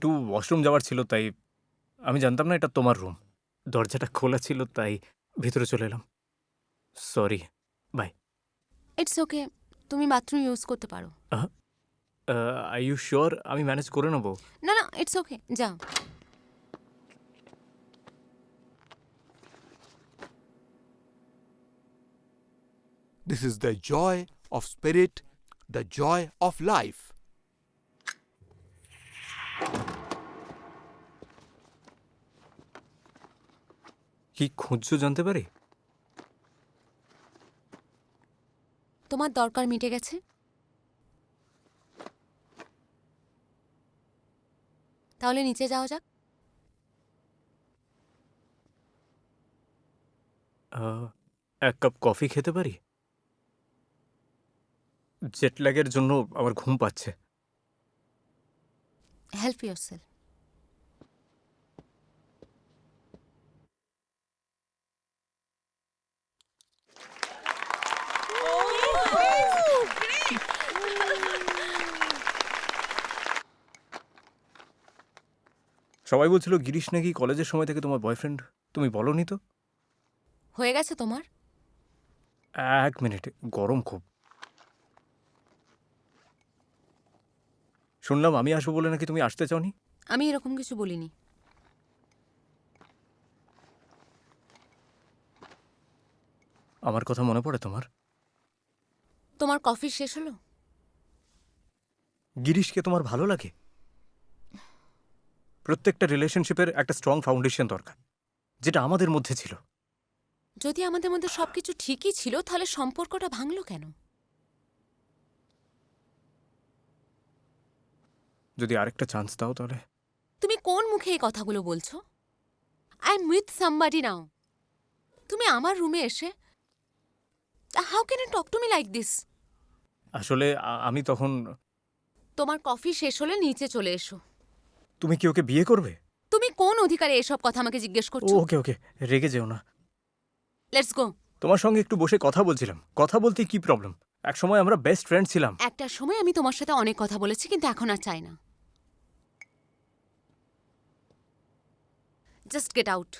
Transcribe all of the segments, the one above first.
একটু ওয়াশরুম যাওয়ার ছিল তাই আমি জানতাম না এটা তোমার রুম দরজাটা খোলা ছিল তাই ভিতরে চলে এলাম। সরি বাই ইটস ওকে তুমি বাথরুম ইউজ করতে পারো। আই ইউ শিওর আমি ম্যানেজ করে নেব। না না ইটস ওকে যাও। This is the joy of spirit, the joy of life. কি খুঁজছো জানতে পারি? তোমার দরকার মিটে গেছে। তাহলে নিচে যাওয়া যাক। এক কাপ কফি খেতে পারি? জেট ল্যাগের জন্য আমার ঘুম পাচ্ছে। হেল্প ইউর সেলফ সবাই বলছিল গিরিশ নাকি কলেজের সময় থেকে তোমার বয়ফ্রেন্ড তুমি বলনি তো? হয়ে গেছে তোমার? এক মিনিট গরম খুব। শুনলাম আমি আসব বলে নাকি তুমি আসতে চাওনি? আমি এরকম কিছু বলিনি। আমার কথা মনে পড়ে তোমার? তোমার কফি শেষ হলো? গিরিশকে তোমার ভালো লাগে? প্রত্যেকটা রিলেশনশিপের একটা স্ট্রং ফাউন্ডেশন দরকার যেটা আমাদের মধ্যে ছিল। যদি আমাদের মধ্যে সবকিছু ঠিকই ছিল তাহলে সম্পর্কটা ভাঙলো কেন? যদি আরেকটা চান্স দাও তাহলে। তুমি কোন মুখে এই কথাগুলো বলছো? I am with somebody now তুমি আমার রুমে এসে how can talk to me like this আসলে আ- আমি তখন তোমার কফি শেষ হলে নিচে চলে এসো। তুমি কি ওকে বিয়ে করবে? তুমি কোন অধিকারে এসব কথা আমাকে জিজ্ঞেস করছ? ওকে ওকে রেগে যেও না। লেটস গো তোমার সঙ্গে একটু বসে কথা বলছিলাম। কথা বলতে কি প্রবলেম এক সময় আমরা বেস্ট ফ্রেন্ড ছিলাম। একটা সময় আমি তোমার সাথে অনেক কথা বলেছি কিন্তু এখন আর চাই না। জাস্ট গেট আউট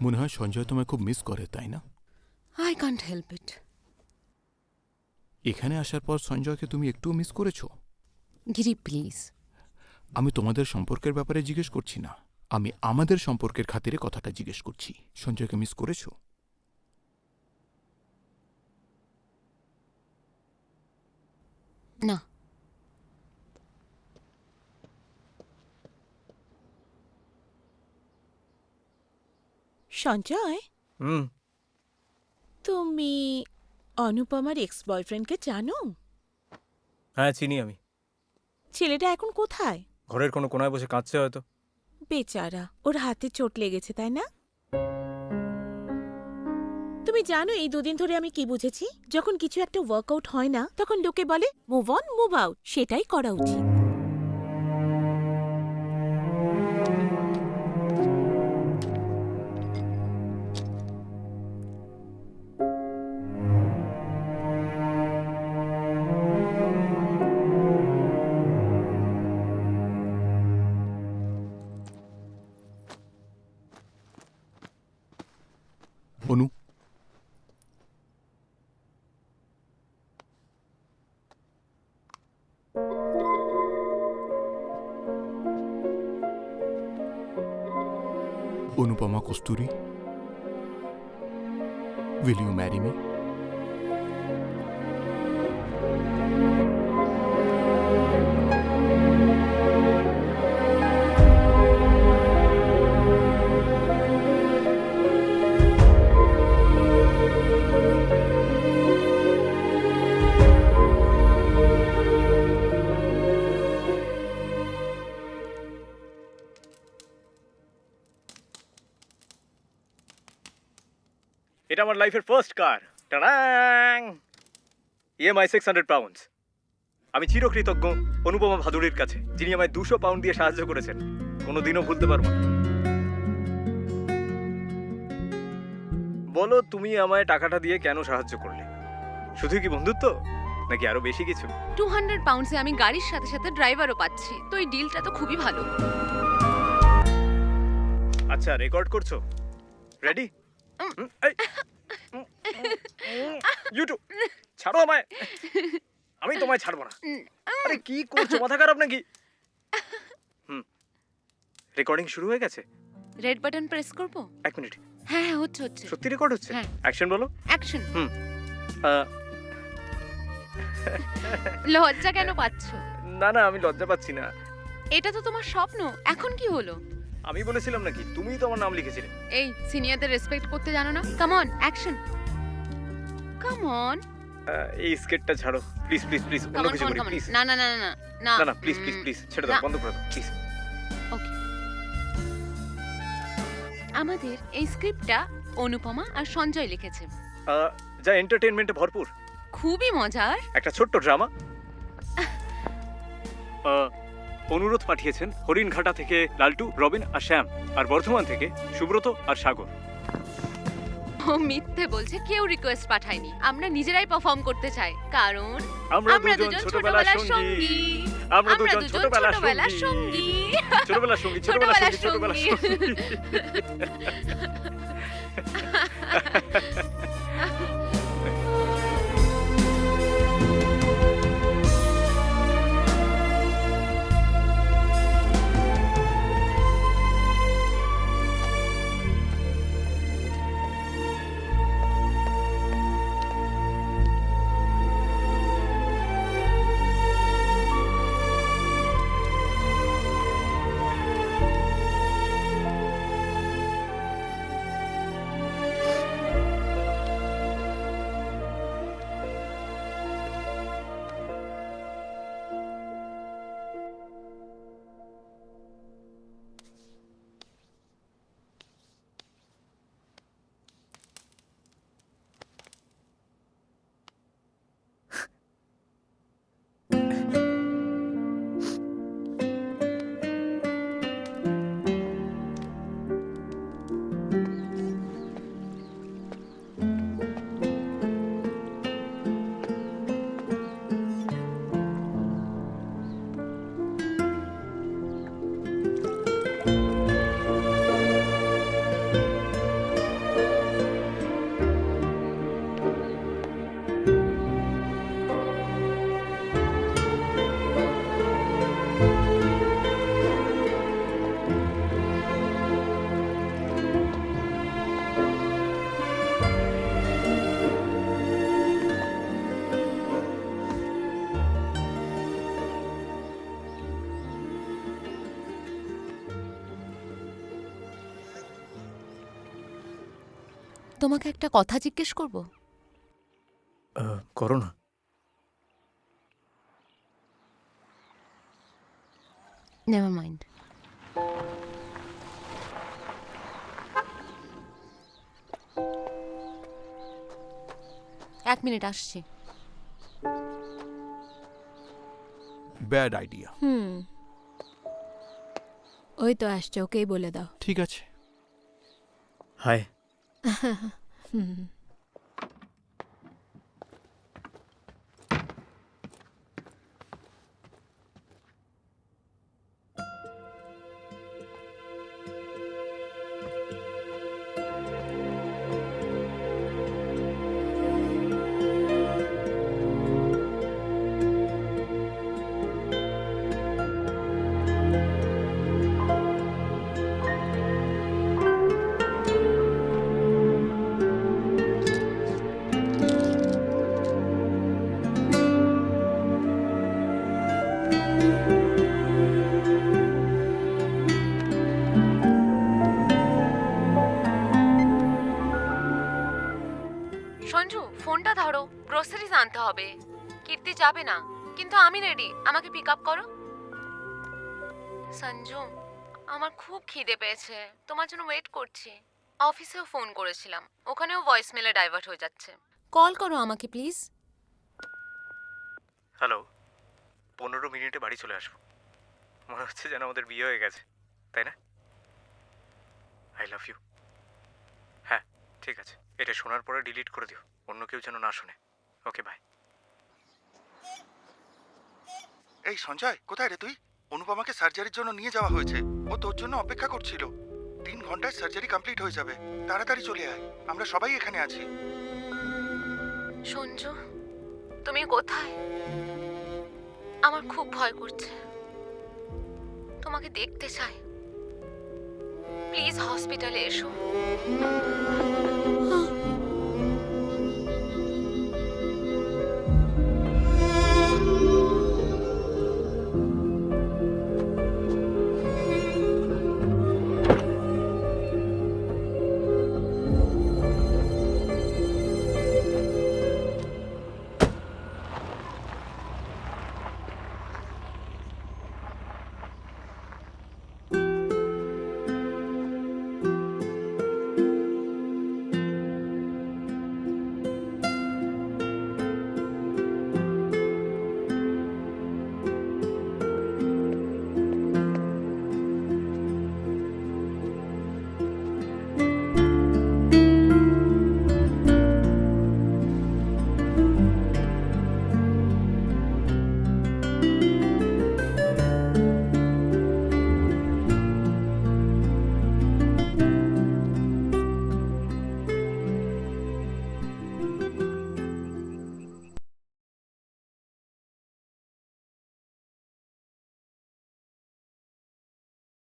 মনে হয় সঞ্জয় তোমায় খুব মিস করে তাই না? আই কান্ট হেল্প ইট এখানে আসার পর সঞ্জয়কে তুমি একটুও মিস করেছ? গিরি প্লিজ আমি তোমাদের সম্পর্কের ব্যাপারে জিজ্ঞেস করছি না। আমি আমাদের সম্পর্কের খাতিরে কথাটা জিজ্ঞেস করছি। সঞ্জয়কে মিস করেছ? না। সঞ্জয়? হুম। তুমি অনুপমার এক্স বয়ফ্রেন্ডকে জানো? হ্যাঁ চিনি আমি। ছেলেটা এখন কোথায়? ঘরের কোনো কোনায় বসে কাঁদছে হয়তো। বেচারা ওর হাতে চোট লেগেছে তাই না? তুমি জানো এই দুদিন ধরে আমি কি বুঝেছি? যখন কিছু একটা ওয়ার্কআউট হয় না তখন লোকে বলে মুভ অন মুভ আউট সেটাই করা উচিত। अनुपमा कस्तुरी विलियम म्यारिमे আমার লাইফের ফার্স্ট কার টাড়াং ইএমআই সিক্স হান্ড্রেড পাউন্ডস আমি চিরকৃতজ্ঞ অনুপমা ভাদুড়ির কাছে যিনি আমায় দুশো পাউন্ড দিয়ে সাহায্য করেছেন। কোনোদিনও ভুলতে পারব না। বলো তুমি আমায় টাকাটা দিয়ে কেন সাহায্য করলে? শুধু কি বন্ধুত্ব নাকি আরও বেশি কিছু? টু হান্ড্রেড পাউন্ডসে আমি গাড়ির সাথে সাথে ড্রাইভারও পাচ্ছি। তো এই ডিলটা তো খুবই ভালো। আচ্ছা রেকর্ড করছ? রেডি ইউটিউব ছাড়ো আমায়। আমি তোমায় ছাড়বো না। আরে কি করছ? মাথা খারাপ নাকি? হুম। রেকর্ডিং শুরু হয়ে গেছে। রেড বাটন প্রেস করব? এক মিনিট। হ্যাঁ হ্যাঁ হচ্ছে হচ্ছে। সত্যি রেকর্ড হচ্ছে। অ্যাকশন বলো। অ্যাকশন আহ, লজ্জা কেন পাচ্ছো? না না আমি লজ্জা পাচ্ছি না। এটা তো তোমার স্বপ্ন। এখন কি হলো? আমি বলেছিলাম নাকি? তুমিই তো আমার নাম লিখেছিলে। এই সিনিয়রদের রেসপেক্ট করতে জানো না? Come on action come on এই স্কেটটা ছাড়ো। প্লিজ প্লিজ প্লিজ অন্য কিছু করি প্লিজ না না না না না। না প্লিজ প্লিজ প্লিজ ছেড়ে দাও বন্ধ করে দাও প্লিজ ওকে আমাদের এই স্ক্রিপ্টটা অনুপমা আর সঞ্জয় লিখেছে। যা এন্টারটেইনমেন্টে ভরপুর। খুবই মজার। একটা ছোট্ট ড্রামা। অনুরোধ পাঠিয়েছেন হরিণঘাটা থেকে লালটু রবিন আর শ্যাম আর বর্ধমান থেকে সুব্রত আর সাগর। ও মিথ্যে বলছে কেউ রিকোয়েস্ট পাঠায়নি। আমরা নিজেরাই পারফর্ম করতে চাই। কারণ আমরা দুজন ছোটবেলার সঙ্গী। আমরা দুজন ছোটবেলার সঙ্গী। ছোটবেলার সঙ্গী ছোটবেলার সঙ্গী ছোটবেলার সঙ্গী। তোমাকে একটা কথা জিজ্ঞেস করব? করো না। নেভার মাইন্ড এক মিনিট আসছি। Bad idea hmm. ওই তো আসছে ওকেই বলে দাও। ঠিক আছে। হাই 呵呵嗯 হবে। কীর্তি যাবে না। কিন্তু আমি রেডি আমাকে পিক আপ করো। সঞ্জু, আমার খুব খিদে পেয়েছে। তোমার জন্য ওয়েট করছি। অফিসেও ফোন করেছিলাম। ওখানেও ভয়েস মেলে ডাইভার্ট হয়ে যাচ্ছে। কল করো আমাকে প্লিজ হ্যালো পনেরো মিনিটে বাড়ি চলে আসব। মনে হচ্ছে যেন আমাদের বিয়ে হয়ে গেছে। তাই না? আই লাভ ইউ হ্যাঁ ঠিক আছে। এটা শোনার পরে ডিলিট করে দিও। অন্য কেউ যেন না শোনে। ওকে বাই এই সঞ্জয়, কোথায় রে তুই? অনুপমাকে সার্জারির জন্য নিয়ে যাওয়া হয়েছে। ও তোর জন্য অপেক্ষা করছিল। তিন ঘন্টায় সার্জারি কমপ্লিট হয়ে যাবে। তাড়াতাড়ি চলে আয়। আমরা সবাই এখানে আছি। সঞ্জু, তুমি কোথায়? আমার খুব ভয় করছে। তোমাকে দেখতে চাই। প্লিজ হসপিটালে এসো।